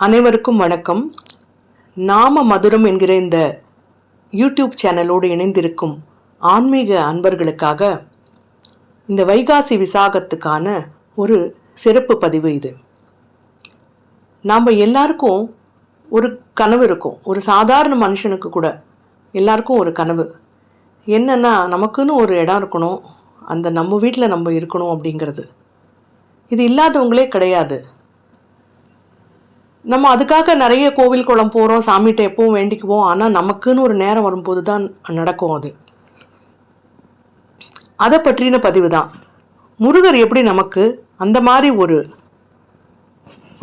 அனைவருக்கும் வணக்கம். நாம மதுரம் என்கிற இந்த யூடியூப் சேனலோடு இணைந்திருக்கும் ஆன்மீக அன்பர்களுக்காக இந்த வைகாசி விசாகத்துக்கான ஒரு சிறப்பு பதிவு இது. நாம் எல்லாருக்கும் ஒரு கனவு இருக்கும். ஒரு சாதாரண மனுஷனுக்கு கூட எல்லாருக்கும் ஒரு கனவு. என்னென்னா நமக்குன்னு ஒரு இடம் இருக்கணும். அந்த நம்ம வீட்டில் நம்ம இருக்கணும் அப்படிங்கிறது. இது இல்லாதவங்களே கிடையாது. நம்ம அதுக்காக நிறைய கோவில் குளம் போகிறோம் சாமிகிட்ட எப்பவும் வேண்டிக்குவோம். ஆனால் நமக்குன்னு ஒரு நேரம் வரும்போது தான் நடக்கும் அது. அதை பற்றின பதிவு தான். முருகர் எப்படி நமக்கு அந்த மாதிரி ஒரு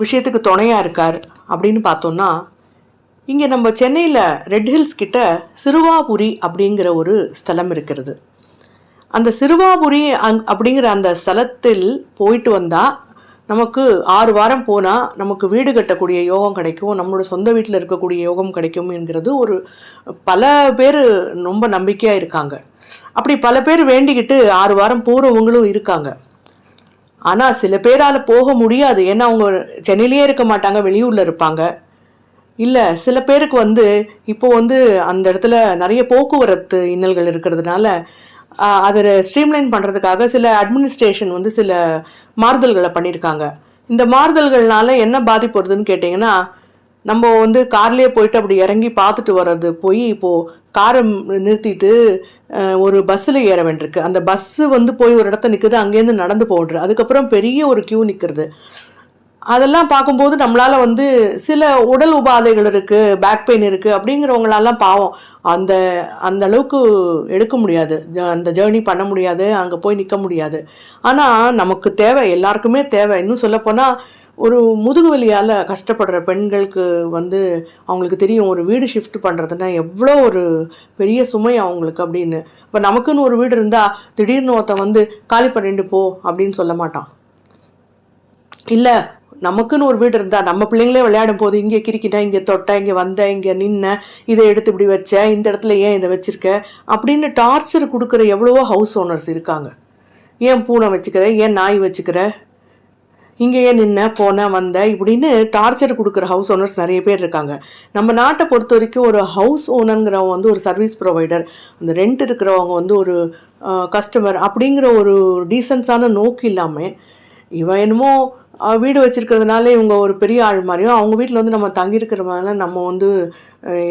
விஷயத்துக்கு துணையாக இருக்கார் அப்படின்னு பார்த்தோம்னா இங்கே நம்ம சென்னையில் ரெட் ஹில்ஸ் கிட்ட சிறுவாபுரி அப்படிங்கிற ஒரு ஸ்தலம் இருக்கிறது. அந்த சிறுவாபுரி அங் அப்படிங்கிற அந்த ஸ்தலத்தில் போயிட்டு வந்தால் நமக்கு ஆறு வாரம் போனால் நமக்கு வீடு கட்டக்கூடிய யோகம் கிடைக்கும் நம்மளோட சொந்த வீட்டில் இருக்கக்கூடிய யோகம் கிடைக்கும் என்கிறது ஒரு பல பேர் ரொம்ப நம்பிக்கையாக இருக்காங்க. அப்படி பல பேர் வேண்டிக்கிட்டு ஆறு வாரம் போகிறவங்களும் இருக்காங்க. ஆனால் சில பேரால் போக முடியாது. ஏன்னா அவங்க சென்னையிலேயே இருக்க மாட்டாங்க வெளியூரில் இருப்பாங்க. இல்லை சில பேருக்கு வந்து இப்போ வந்து அந்த இடத்துல நிறைய போக்குவரத்து இன்னல்கள் இருக்கிறதுனால அதை ஸ்ட்ரீம்லைன் பண்ணுறதுக்காக சில அட்மினிஸ்ட்ரேஷன் வந்து சில மாறுதல்களை பண்ணியிருக்காங்க இந்த மாறுதல்கள்னால என்ன பாதிப்பு வருதுன்னு கேட்டிங்கன்னா நம்ம வந்து கார்லேயே போயிட்டு அப்படி இறங்கி பார்த்துட்டு வர்றது போய் இப்போது காரை நிறுத்திட்டு ஒரு பஸ்ஸில் ஏற வேண்டியிருக்கு. அந்த பஸ்ஸு வந்து போய் ஒரு இடத்த நிற்குது அங்கேருந்து நடந்து போடுறது அதுக்கப்புறம் பெரிய ஒரு க்யூ நிற்கிறது அதெல்லாம் பார்க்கும்போது நம்மளால் வந்து சில உடல் உபாதைகள் இருக்குது பேக் பெயின் இருக்குது அப்படிங்கிறவங்களெல்லாம் பாவம். அந்த அந்த அளவுக்கு எடுக்க முடியாது. ஜ- அந்த ஜேர்னி பண்ண முடியாது அங்கே போய் நிற்க முடியாது. ஆனால் நமக்கு தேவை எல்லாருக்குமே தேவை. இன்னும் சொல்லப்போனால் ஒரு முதுகு வலியால் கஷ்டப்படுற பெண்களுக்கு வந்து அவங்களுக்கு தெரியும் ஒரு வீடு ஷிஃப்ட் பண்ணுறதுனா எவ்வளோ ஒரு பெரிய சுமை அவங்களுக்கு அப்படின்னு. இப்போ நமக்குன்னு ஒரு வீடு இருந்தால் திடீர்னு ஒருத்தன் வந்து காலி பண்ணிட்டு போ அப்படின்னு சொல்ல மாட்டான். இல்லை நமக்குன்னு ஒரு வீடு இருந்தால் நம்ம பிள்ளைங்களே விளையாடும் போது இங்கே கிரிக்கிட்டேன் இங்கே தொட்டேன் இங்கே வந்தேன் இங்கே நின்னேன் இதை எடுத்து இப்படி வச்சேன் இந்த இடத்துல ஏன் இதை வச்சுருக்க? அப்படின்னு டார்ச்சர் கொடுக்குற எவ்வளவோ ஹவுஸ் ஓனர்ஸ் இருக்காங்க. ஏன் பூனை வச்சுக்கிற? ஏன் நாய் வச்சுக்கிற? இங்கேயே நின்ன போனேன் வந்தேன் இப்படின்னு டார்ச்சர் கொடுக்குற ஹவுஸ் ஓனர்ஸ் நிறைய பேர் இருக்காங்க. நம்ம நாட்டை பொறுத்த வரைக்கும் ஒரு ஹவுஸ் ஓனருங்கிறவங்க வந்து ஒரு சர்வீஸ் ப்ரொவைடர் அந்த ரெண்ட் இருக்கிறவங்க வந்து ஒரு கஸ்டமர் அப்படிங்கிற ஒரு டீசன்ஸான நோக்கு இல்லாமல் இவன் என்னமோ வீடு வச்சிருக்கிறதுனால இவங்க ஒரு பெரிய ஆள் மாதிரியும் அவங்க வீட்டில் வந்து நம்ம தங்கியிருக்கிறதுனால நம்ம வந்து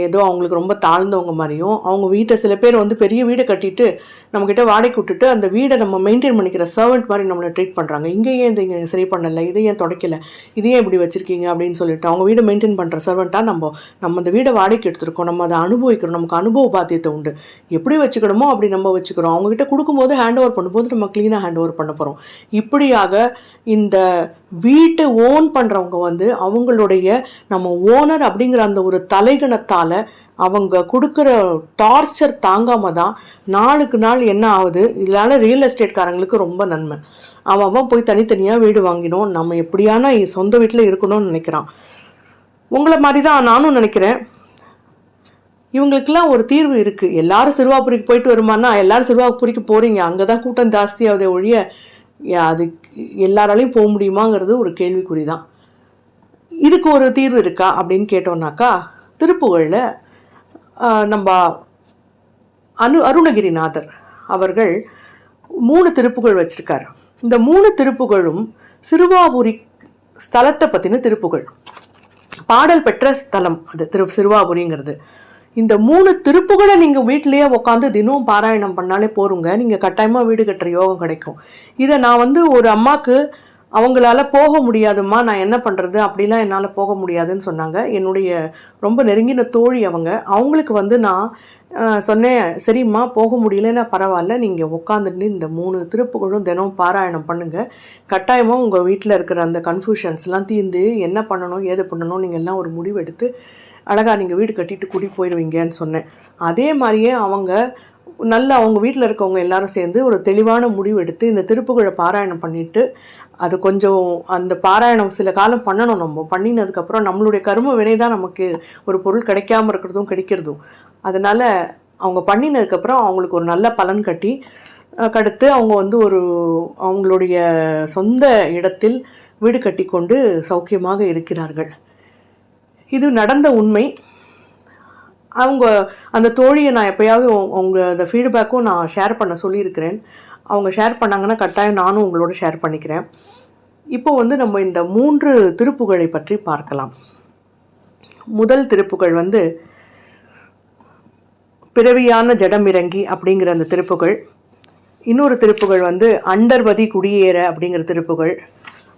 ஏதோ அவங்களுக்கு ரொம்ப தாழ்ந்தவங்க மாதிரியும் அவங்க வீட்டை சில பேர் வந்து பெரிய வீடை கட்டிட்டு நம்மக்கிட்ட வாடகை விட்டுட்டு அந்த வீடை நம்ம மெயின்டைன் பண்ணிக்கிற சர்வெண்ட் மாதிரி நம்மளை ட்ரீட் பண்ணுறாங்க இங்கே ஏன் இதை இங்கே சரி பண்ணலை? இதை ஏன் தொடக்கலை? இது ஏன் இப்படி வச்சுருக்கீங்க? அப்படின்னு சொல்லிட்டு அவங்க வீடை மெயின்டைன் பண்ணுற சர்வெண்ட்டாக நம்ம நம்ம அந்த வீடை வாடகைக்கு எடுத்துருக்கோம். நம்ம அதை அனுபவிக்கிறோம். நமக்கு அனுபவ பாத்தியத்தை உண்டு. எப்படி வச்சுக்கணுமோ அப்படி நம்ம வச்சுக்கிறோம். அவங்ககிட்ட கொடுக்கும்போது ஹேண்ட் ஓவர் பண்ணும்போது நம்ம க்ளீனாக ஹேண்ட் ஓவர் பண்ண போகிறோம் இப்படியாக இந்த வீட்டை ஓன் பண்ணுறவங்க வந்து அவங்களுடைய நம்ம ஓனர் அப்படிங்கிற அந்த ஒரு தலைகணத்தால் அவங்க கொடுக்குற டார்ச்சர் தாங்காமல் தான் நாளுக்கு நாள் என்ன ஆகுது? இதனால் ரியல் எஸ்டேட்காரங்களுக்கு ரொம்ப நன்மை. அவன் அவன் போய் தனித்தனியாக வீடு வாங்கினோம். நம்ம எப்படியான சொந்த வீட்டில் இருக்கணும்னு நினைக்கிறான். உங்களை மாதிரி தான் நானும் நினைக்கிறேன். இவங்களுக்கெல்லாம் ஒரு தீர்வு இருக்குது எல்லாரும் சிறுவாபுரிக்கு போயிட்டு வருமானா? எல்லாரும் சிறுவாபுரிக்கு போகிறீங்க அங்கே தான் கூட்டம் ஜாஸ்தியாகுதே ஒழிய அது எல்லாராலையும் போக முடியுமாங்கிறது ஒரு கேள்விக்குறி தான் இதுக்கு ஒரு தீர்வு இருக்கா அப்படின்னு கேட்டோம்னாக்கா திருப்புகழில் நம்ம அனு அருணகிரிநாதர் அவர்கள் மூணு திருப்புகழ் வச்சிருக்காரு. இந்த மூணு திருப்புகழும் சிறுவாபுரி ஸ்தலத்தை பற்றின திருப்புகழ் பாடல் பெற்ற ஸ்தலம் அது திரு சிறுவாபுரிங்கிறது. இந்த மூணு திருப்புகளை நீங்கள் வீட்டிலேயே உட்காந்து தினம் பாராயணம் பண்ணாலே போருங்க. நீங்கள் கட்டாயமாக வீடு கட்டுற யோகம் கிடைக்கும். இதை நான் வந்து ஒரு அம்மாவுக்கு அவங்களால போக முடியாதும்மா நான் என்ன பண்ணுறது அப்படிலாம் என்னால் போக முடியாதுன்னு சொன்னாங்க. என்னுடைய ரொம்ப நெருங்கின தோழி அவங்க. அவங்களுக்கு வந்து நான் சொன்னேன் சரிம்மா போக முடியலன்னா பரவாயில்ல. நீங்கள் உட்காந்துட்டு இந்த மூணு திருப்புகளும் தினம் பாராயணம் பண்ணுங்கள் கட்டாயமாக உங்கள் வீட்டில் இருக்கிற அந்த கன்ஃபியூஷன்ஸ்லாம் தீர்ந்து என்ன பண்ணணும் ஏது பண்ணணும் நீங்கள் எல்லாம் ஒரு முடிவெடுத்து அழகாக நீங்கள் வீடு கட்டிட்டு குடி போயிடுவீங்கன்னு சொன்னேன். அதே மாதிரியே அவங்க நல்ல அவங்க வீட்டில் இருக்கவங்க எல்லாரும் சேர்ந்து ஒரு தெளிவான முடிவு எடுத்து இந்த திருப்புகழை பாராயணம் பண்ணிவிட்டு அது கொஞ்சம் அந்த பாராயணம் சில காலம் பண்ணணும் நம்ம. பண்ணினதுக்கப்புறம் நம்மளுடைய கரும வினை தான் நமக்கு ஒரு பொருள் கிடைக்காம இருக்கிறதும் கிடைக்கிறதும். அதனால் அவங்க பண்ணினதுக்கப்புறம் அவங்களுக்கு ஒரு நல்ல பலன் கட்டி கடுத்து அவங்க வந்து ஒரு அவங்களுடைய சொந்த இடத்தில் வீடு கட்டி கொண்டு சௌக்கியமாக இருக்கிறார்கள். இது நடந்த உண்மை. அவங்க அந்த தோழியை நான் எப்போயாவது உங்க அந்த ஃபீட்பேக்கும் நான் ஷேர் பண்ண சொல்லியிருக்கிறேன். அவங்க ஷேர் பண்ணாங்கன்னா கட்டாயம் நானும் உங்களோட ஷேர் பண்ணிக்கிறேன். இப்போ வந்து நம்ம இந்த மூன்று திருப்புகளை பற்றி பார்க்கலாம். முதல் திருப்புகள் வந்து பிறவியான ஜடமிறங்கி அப்படிங்கிற அந்த திருப்புகள். இன்னொரு திருப்புகள் வந்து அண்டர்வதி குடியேற அப்படிங்கிற திருப்புகள்.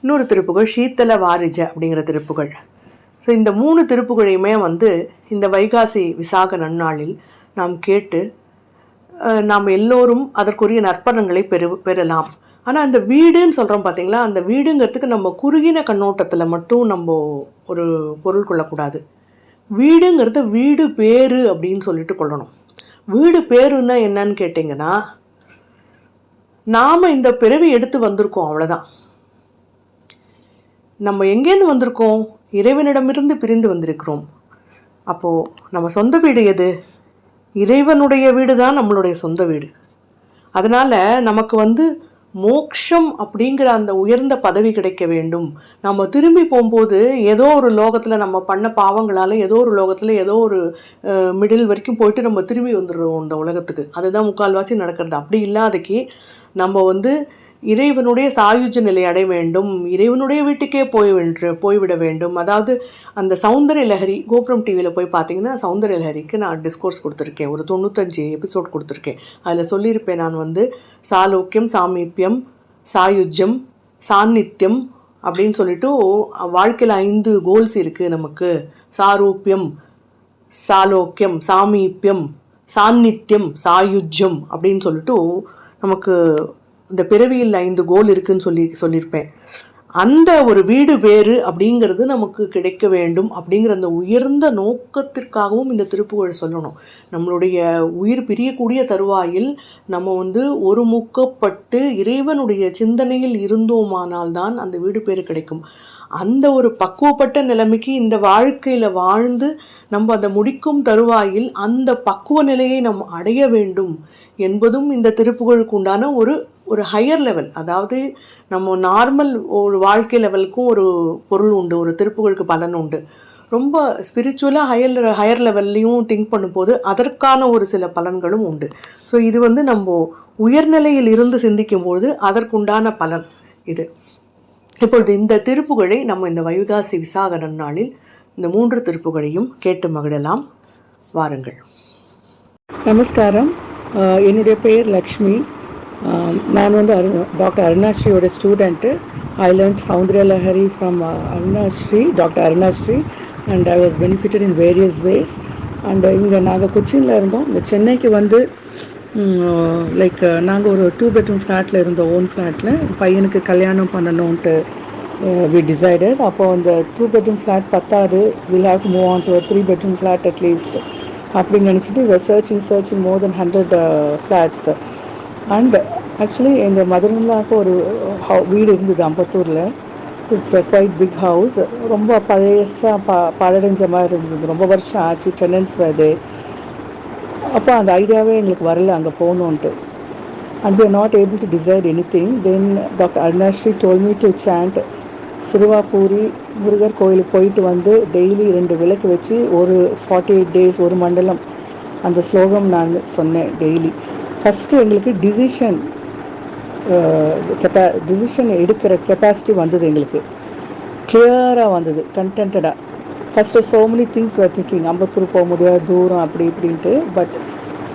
இன்னொரு திருப்புகள் சீத்தல வாரிஜ அப்படிங்கிற திருப்புகள். ஸோ இந்த மூணு திருப்புகழையுமே வந்து இந்த வைகாசி விசாக நன்னாளில் நாம் கேட்டு நாம் எல்லோரும் அதற்குரிய நற்பணங்களை பெறு பெறலாம். ஆனால் அந்த வீடுன்னு சொல்கிறோம் பார்த்தீங்களா அந்த வீடுங்கிறதுக்கு நம்ம குறுகின கண்ணோட்டத்தில் மட்டும் நம்ம ஒரு பொருள் கொள்ளக்கூடாது. வீடுங்கிறது வீடு பேரு அப்படின்னு சொல்லிட்டு கொள்ளணும். வீடு பேருன்னா என்னன்னு கேட்டிங்கன்னா நாம் இந்த பிறவி எடுத்து வந்திருக்கோம் அவ்வளோதான் நம்ம எங்கேருந்து வந்திருக்கோம்? இறைவனிடமிருந்து பிரிந்து வந்திருக்கிறோம். அப்போது நம்ம சொந்த வீடு எது? இறைவனுடைய வீடு தான் நம்மளுடைய சொந்த வீடு. அதனால் நமக்கு வந்து மோக்ஷம் அப்படிங்கிற அந்த உயர்ந்த பதவி கிடைக்க வேண்டும். நம்ம திரும்பி போகும்போது ஏதோ ஒரு லோகத்தில் நம்ம பண்ண பாவங்களால் ஏதோ ஒரு லோகத்தில் ஏதோ ஒரு மிடில் வரைக்கும் போயிட்டு நம்ம திரும்பி வந்துடுறோம் இந்த உலகத்துக்கு. அதுதான் முக்கால்வாசி நடக்கிறது. அப்படி இல்லாதக்கு நம்ம வந்து இறைவனுடைய சாயுஜ நிலை அடைய வேண்டும் இறைவனுடைய வீட்டுக்கே போய் வென்று போய்விட வேண்டும். அதாவது அந்த சௌந்தரிய லஹரி கோபுரம் டிவியில் போய் பார்த்தீங்கன்னா சௌந்தரிய லஹரிக்கு நான் டிஸ்கோர்ஸ் கொடுத்துருக்கேன். ஒரு தொண்ணூத்தஞ்சு எபிசோட் கொடுத்துருக்கேன். அதில் சொல்லியிருப்பேன் நான் வந்து சாலோக்கியம் சாமீப்பியம் சாயுஜ்யம் சாநித்தியம் அப்படின்னு சொல்லிட்டு வாழ்க்கையில் ஐந்து கோல்ஸ் இருக்குது நமக்கு. சாரூப்பியம் சாலோக்கியம் சாமீப்பியம் சாநித்தியம் சாயுஜ்யம் அப்படின்னு சொல்லிட்டு நமக்கு இந்த பிறவியில் ஐந்து கோல் இருக்குன்னு சொல்லி சொல்லியிருப்பேன். அந்த ஒரு வீடு வேறு அப்படிங்கிறது நமக்கு கிடைக்க வேண்டும் அப்படிங்கிற அந்த உயர்ந்த நோக்கத்திற்காகவும் இந்த திருப்புகழ் சொல்லணும். நம்மளுடைய உயிர் பிரியக்கூடிய தருவாயில் நம்ம வந்து ஒரு முக்கப்பட்டு இறைவனுடைய சிந்தனையில் இருந்தோமானால் தான் அந்த வீடு பேறு கிடைக்கும். அந்த ஒரு பக்குவப்பட்ட நிலைமைக்கு இந்த வாழ்க்கையில் வாழ்ந்து நம்ம அதை முடிக்கும் தருவாயில் அந்த பக்குவ நிலையை நாம் அடைய வேண்டும் என்பதும் இந்த திருப்புகழுக்கு உண்டான ஒரு ஒரு ஹையர் லெவல் அதாவது நம்ம நார்மல் ஒரு வாழ்க்கை லெவலுக்கும் ஒரு பொருள் உண்டு ஒரு திருப்புகழுக்கு பலன் உண்டு. ரொம்ப ஸ்பிரிச்சுவலாக ஹையர் ஹையர் லெவல்லையும் திங்க் பண்ணும்போது அதற்கான ஒரு சில பலன்களும் உண்டு. ஸோ இது வந்து நம்ம உயர்நிலையில் இருந்து சிந்திக்கும்போது அதற்குண்டான பலன் இது. இப்பொழுது இந்த திருப்புகழை நம்ம இந்த வைகாசி விசாக நன்னாளில் இந்த மூன்று திருப்புகழையும் கேட்டு மகிழலாம். வாருங்கள். நமஸ்காரம். என்னுடைய பெயர் லக்ஷ்மி. Um, நான் வந்து Arun doctor அருணாஸ்ரீயோட student I learned Soundarya Lahari from Arunasri doctor Arunasri. And I was benefited in various ways and இங்கே நாங்கள் கொச்சினில் இருந்தோம். இந்த சென்னைக்கு வந்து லைக் நாங்கள் ஒரு டூ பெட்ரூம் ஃப்ளாட்டில் இருந்தோம் ஓன் ஃப்ளாட்டில் பையனுக்கு கல்யாணம் பண்ணணுன்ட்டு வி டிசைடட் அப்போ அந்த டூ பெட்ரூம் ஃப்ளாட் பத்தாது. Will have to move on to three bedroom flat at least அப்படின்னு நினச்சிட்டு இவர் searching searching more than hundred flats and actually எங்கள் மதுரலாவுக்கு ஒரு uh, ஹவு வீடு இருந்தது அம்பத்தூரில். இட்ஸ் குவைட் பிக் ஹவுஸ் ரொம்ப பழையசாக ப பழடைஞ்ச மாதிரி இருந்தது. ரொம்ப வருஷம் ஆச்சு டெனன்ஸ் வருது அப்போ அந்த ஐடியாவே எங்களுக்கு வரல அங்கே போகணுன்ட்டு. And we not able to decide anything then doctor Arunasri told me to chant Siruvapuri Murugar கோயிலுக்கு போயிட்டு வந்து டெய்லி ரெண்டு விளக்கு வச்சு ஒரு ஃபார்ட்டி எயிட் டேஸ் ஒரு மண்டலம். அந்த ஸ்லோகம் நான் சொன்னேன் டெய்லி ஃபஸ்ட்டு எங்களுக்கு டிசிஷன் கெப்பா டிசிஷன் எடுக்கிற கெப்பாசிட்டி வந்தது எங்களுக்கு. கிளியராக வந்தது கண்டென்டாக first so many things were thinking Ambattur போக முடியாது தூரம் அப்படி இப்படின்ட்டு but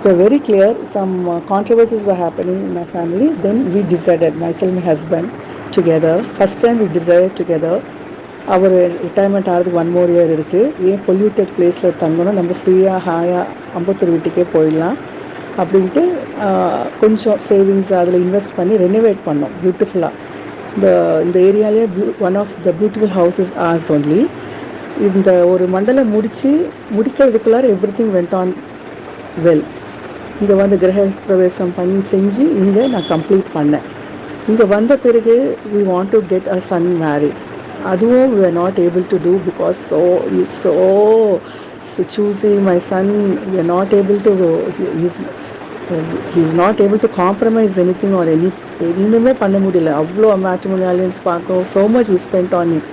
were very clear some controversies were happening in my family then we decided myself my husband together. First time we decided together அவர் ரிட்டையர்மெண்ட் ஆகிறதுக்கு one more year இருக்குது ஏன் polluted பிளேஸில் தங்கணும் நம்ம ஃப்ரீயாக ஹாயாக அம்பத்தூர் வீட்டுக்கே போயிடலாம். அப்படின்ட்டு கொஞ்சம் சேவிங்ஸ் அதில் இன்வெஸ்ட் பண்ணி ரெனோவேட் பண்ணோம் பியூட்டிஃபுல்லாக இந்த இந்த ஏரியாலே one of the beautiful houses ours only இந்த ஒரு மண்டலம் முடித்து முடிக்கிறதுக்குள்ளார every thing went on well இங்கே வந்து கிரக பிரவேசம் பண்ணி செஞ்சு இங்கே நான் கம்ப்ளீட் பண்ணேன். இங்கே வந்த பிறகு we want to get a son marry அதுவும் we are not able to do because so is so choosy my son we are not able to is he is not able to compromise anything or any எதுவுமே பண்ண முடியல. அவ்வளோ matrimony alliance பார்க்கணும் so much we spend on it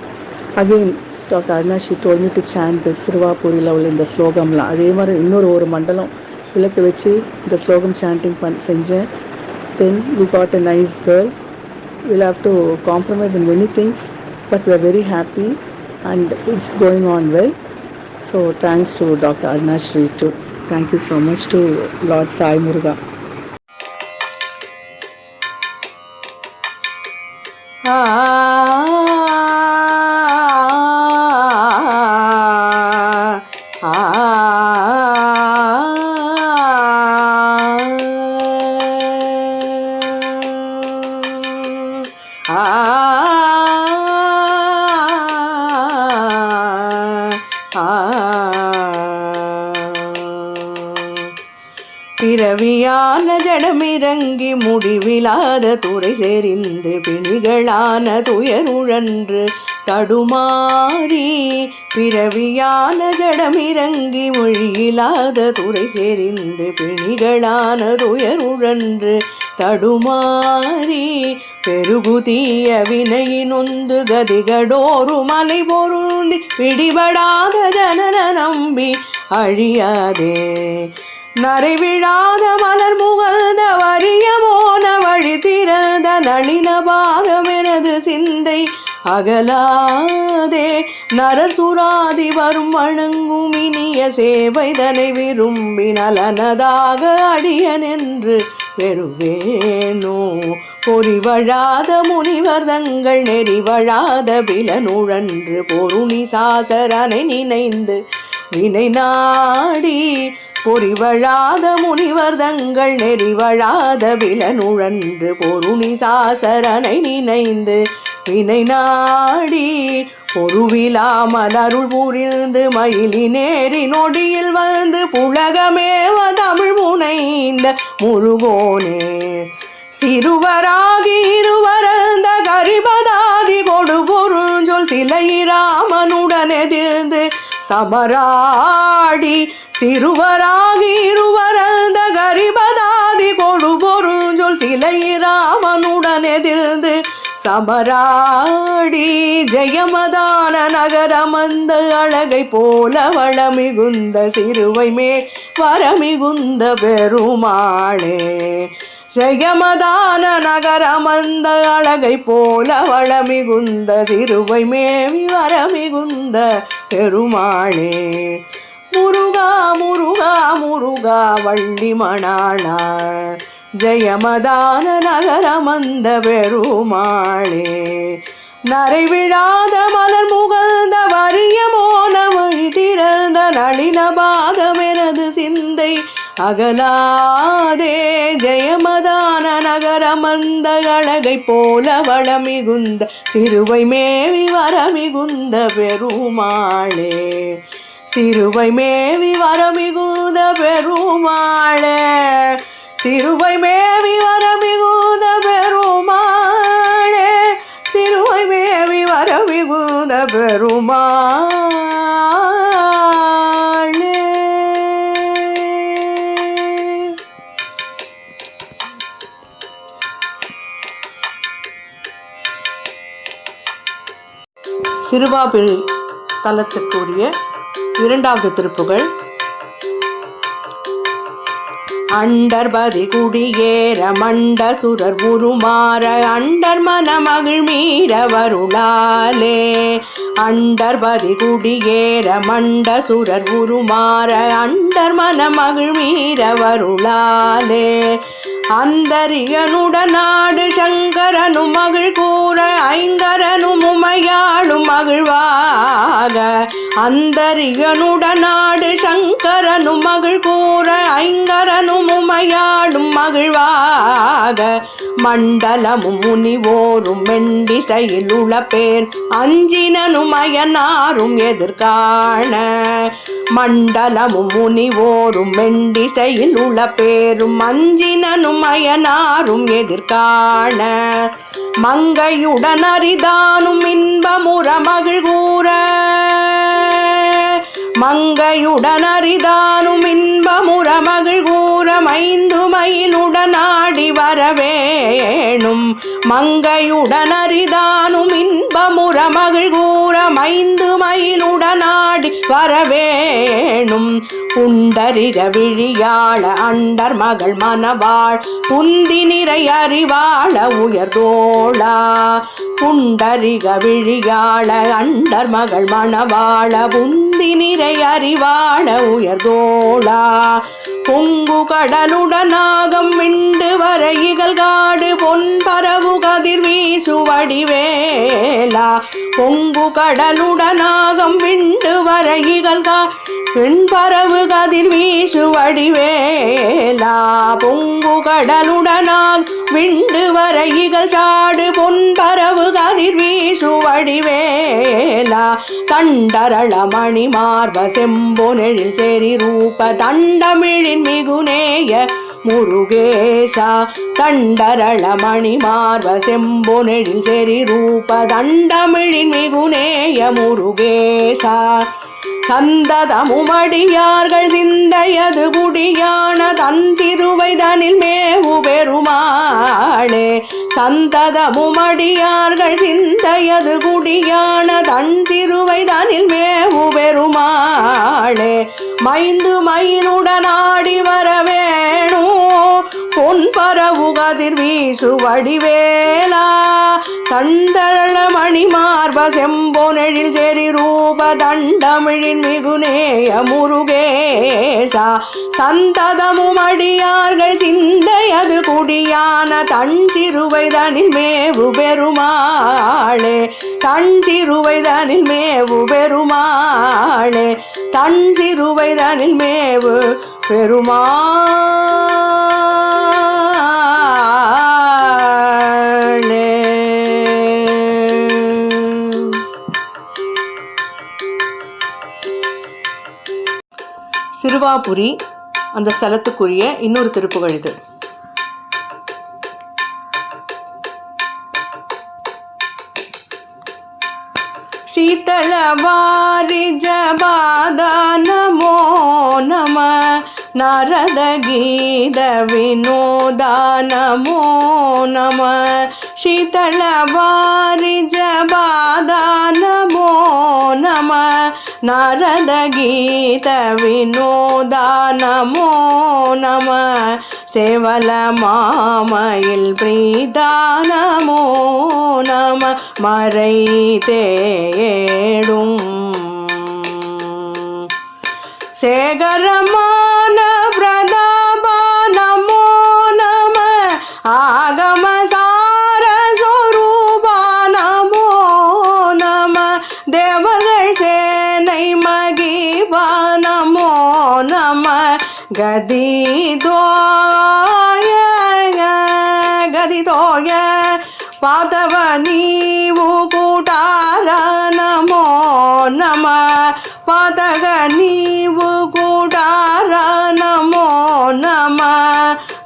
again doctor Aruna she told me to chant the சிறுவாபூரியில் உள்ள இந்த ஸ்லோகம்லாம் அதே மாதிரி இன்னொரு ஒரு மண்டலம் விளக்கு வச்சு இந்த ஸ்லோகம் சாண்டிங் பண் செஞ்சேன். Then we got a nice girl we'll have to compromise in many things but we are very happy and it's going on well. So thanks to Dr. Arna Shri too. Thank you so much to Lord Sai Muruga. பிறவியான ஜடமிறங்கி முடிவிலாத துறை செறிந்து பிணிகளான துயருழன்று தடுமாறி பிறவியான ஜடமிறங்கி மொழியிலாத துறை செறிந்து பிணிகளான துயருழன்று தடுமாறி பெருகுதிய வினையினொந்து கதிகடோரு மலை பொருந்தி பிடிபடாத ஜனன நம்பி அழியாதே. நறிவிழாத மலர் முகழ்ந்த வறிய மோன வழி திறந்த நளின பாகமெனது சிந்தை அகலாதே. நரர் சுராதி வரும் வணங்கும் இனிய சேவைதனை விரும்பி நலனதாக அடியன் என்று பெறுவேனோ. பொறிவழாத முனிவர் தங்கள் நெறிவழாத பிலனுழன்று பொருணி சாசரனை நினைந்து வினை நாடி பொறிவழாத முனிவர் தங்கள் நெறிவழாத விலனுழன்று பொருணி சாசரனை நினைந்து வினை நாடி பொருவிலாமல் அருள் புரிந்து மயிலி நேரி நொடியில் வந்து புலகமேவ தமிழ் முனைந்த முழுகோனே. சிறுவராகி இருவரந்த கரிபதாதி கொடு பொருஞ்சொல் சிலை ராமனுடன் எதிர்ந்து சமராடி சிறுவராகி இருவரந்த கரிபதாதி கொடு பொருஞ்சொல் சிலையிராமனுடன் எதிர்ந்து சமராடி ஜெயமதான நகரமந்த அழகை போல வளமிகுந்த சிறுவை மே வரமிகுந்த பெருமாளே. ஜெயமதான நகரமந்த அழகை போல வளமிகுந்த சிறுவை மேவி வரமிகுந்த பெருமாளே. முருகா முருகா முருகா வள்ளி மணாளா ஜெயமதான நகரமந்த பெருமாளே. நரைவிழாத மலர் முகழ்ந்த வரிய மோன திறந்த நளின பாகமெனது சிந்தை அகலாதே. ஜெயமதான நகரமந்த அழகை போல வளமிகுந்த சிறுவை மேவி வரமிகுந்த பெருமாளே. சிறுவை மேவி வரமிகுந்த பெருமாளே. சிறுவை மேவி வரமிகுந்த பெருமாளே. சிறுவை மேவி வரமிகுந்த பெருமாளே. சிறுவாபிழி தலத்துக்குரிய இரண்டாவது திருப்புகள் அண்டர்பதி குடியேற மண்ட சுரர் உருமாற அண்டர் மனமகிழ் மீற வருளாலே. அண்டர்பதி குடியேற மண்ட சுரர் உருமாற அண்டர் மனமகிழ் மீற வருளாலே. அந்தரியனுடனாடு சங்கரனு மகிழ் கூற ஐங்கரனும் உமையாளும் மகிழ்வாக. அந்தரியனுடனாடு சங்கரனு மகிழ் கூற ஐங்கரனு உமையாளும் மகிழ்வாக. மண்டலமும் முனிவோரும் மெண்டிசையில் உள பேர் அஞ்சினனும் அயனாரும் எதிர்காண. மண்டலமும் முனிவோரும் மெண்டிசையில் உள பேரும் அஞ்சினனும் மயனாரும் எதிர்காண. மங்கையுடன் அரிதானும் இன்பமுற மகிழ் கூற. மங்கையுடன் அரிதானும் இன்பமுற மகிழ் கூற. மைந்து மயிலுடன் ஆடி வரவேணும். மங்கையுடன் அரிதானும் இன்பமுற மகிழ் கூற. மைந்து மயிலுடனாடி வரவேணும். புண்டரிக விழியாள அண்டர் மகள் மனவாள் புந்தி நிறை அறிவாள உயர்தோளா புண்டரிக விழியாள அண்டர் மகள் மணவாள புந்தி நிறை அறிவாள உயர்தோளா பொங்கு கடலுடனாகம் விண்டு வர இகழ்காடு பொன் பரவு கதிர் வீசு வடிவேலா. பொங்கு கடலுடனாகம் விண்டு வர இகழ் பின்பரவு கதிர் வீசு வடிவேலா. பொங்கு கடலுடனாம் விண்டு வர இகழ் சாடு. பொன்பரவு கதிர் வீசு வடிவேலா. தண்டரள மணி மார்ப செம்பொனெழில் செறி ரூப தண்டமிழின் மிகுநேய முருகேசா. தண்டரள மணி மார்ப செம்பொனெழில் செறி ரூப தண்டமிழின் மிகுநேய முருகேசா. சந்ததமுமடியார்கள் சிந்தையது குடியான தந்திருவைதனில் மேவு பெருமாளே சந்ததமுமடியார்கள் சிந்தையது குடியான தந்திருவைதனில் மேவு பெருமாளே மைந்து மயிலுடனாடி வர வேணும் பொன் வீசு வடிவேலா. தண்டள மணிமார்ப செம்பொனெழில் செறி ரூப தண்டமிழின் மிகுநேய முருகேசா சந்ததமும் அடியார்கள் சிந்தையது குடியான தஞ்சிறுவைதனில் மேவு பெருமாளே. தஞ்சிறுவைதனில் மேவு பெருமாளே. தஞ்சிறுவைதனில் மேவு பெருமா சிறுவாபுரி அந்த ஸ்தலத்துக்குரிய இன்னொரு திருப்புகழ் இது शीतलवारिजबादा नमो नमः नारदगीतविनोदा नमो नमः शीतलवारिजबादा नमो नमः नारदगीतविनोदा नमो नमः சேவலமாமையில் பிரீதானமோ நம மறை தேடும் சேகரமான பிரதாபா నమ గదిదోయ గదిదోయ పాదవ నీవు కూటార నమో నమ పాదగ నీవు కూటార నమో నమ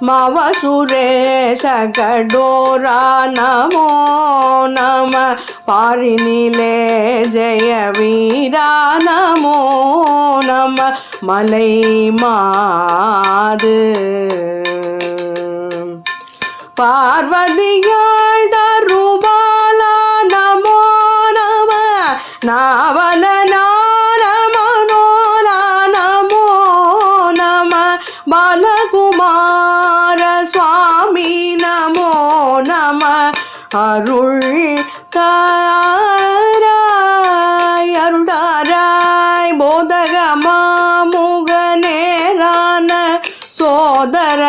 మవ సురేశ గడోరా నమో నమ పారినిలే జయ వీరా నమో నమ மலை மாது. பார்வதியாள் தருபாலா நமோ நம. நாவல நான மனோலா நமோ நம. பாலகுமார சுவாமி நமோ நம. அருள் தாராய் அருள் தாராய் சோதர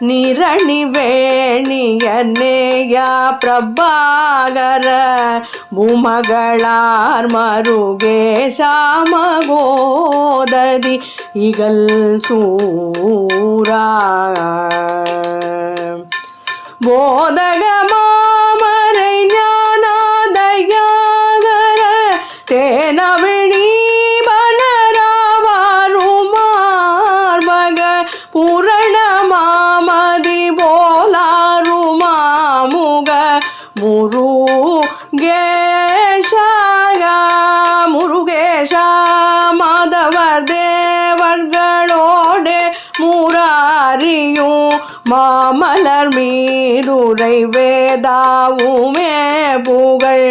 நிரணி வேணியனேயா பிரபாகர பூமகளார் மருகேசாமகோததி இகல் சூரா. போதகமா மலர் மீதுரை வேதாவுமே புகழ்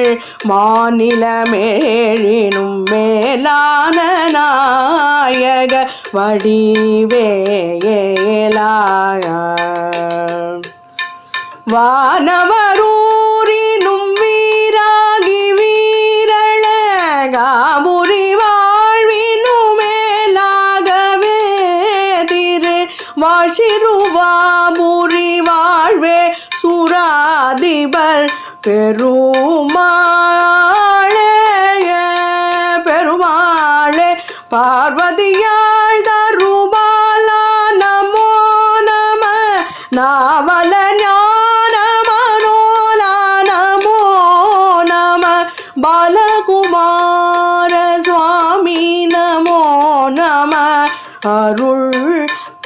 மாநிலமேழினும் மேலான நாயக வடிவேலாய வானவ வாஷிருவாபுரி வாழ்வே சுராதிபர் பெருமாளே பெருமாளே பார்வதியாள் தருபாலா நமோ நம நாவல ஞான மனோலா நமோ நம பாலகுமார சுவாமி நமோ நம அருள்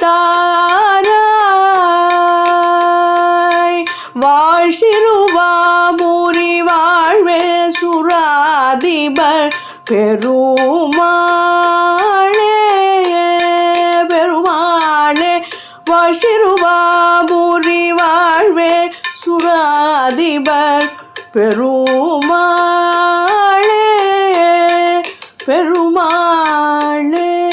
தாராய் வாழ்சிருவாமுரி வாழ்வே சுராதிபர் பெருமாளே பெருமாளே. வாழ்சிருவாமுரி வாழ்வே சுராதிபர் பெருமாளே பெருமாளே.